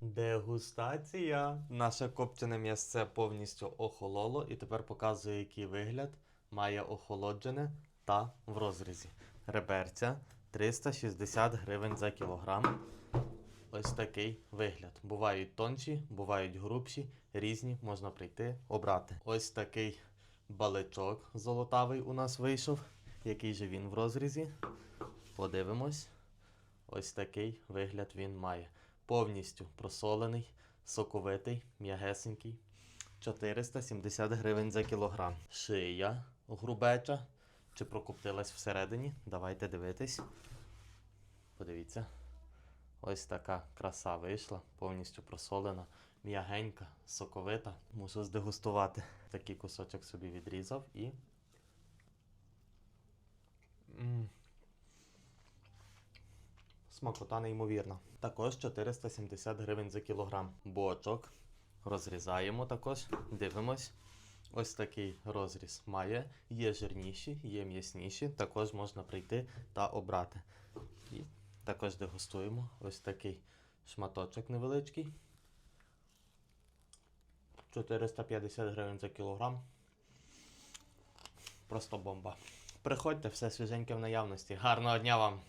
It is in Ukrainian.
Дегустація. Наше копчене м'ясце повністю охололо і тепер показує, який вигляд має охолоджене та в розрізі. Реберця 360 гривень за кілограм. Ось такий вигляд. Бувають тонші, бувають грубші, різні можна прийти обрати. Ось такий баличок золотавий у нас вийшов. Який же він в розрізі? Подивимось. Ось такий вигляд він має. Повністю просолений, соковитий, м'ягесенький. 470 гривень за кілограм. Шия грубеча. Чи прокоптилась всередині? Давайте дивитись. Подивіться. Ось така краса вийшла, повністю просолена, м'ягенька, соковита. Мушу здегустувати. Такий кусочок собі відрізав і. Смакота неймовірна. Також 470 гривень за кілограм. Бочок. Розрізаємо також, дивимось. Ось такий розріз має. Є жирніші, є м'ясніші. Також можна прийти та обрати. І також дегустуємо ось такий шматочок невеличкий. 450 гривень за кілограм. Просто бомба. Приходьте, все свіженьке в наявності. Гарного дня вам!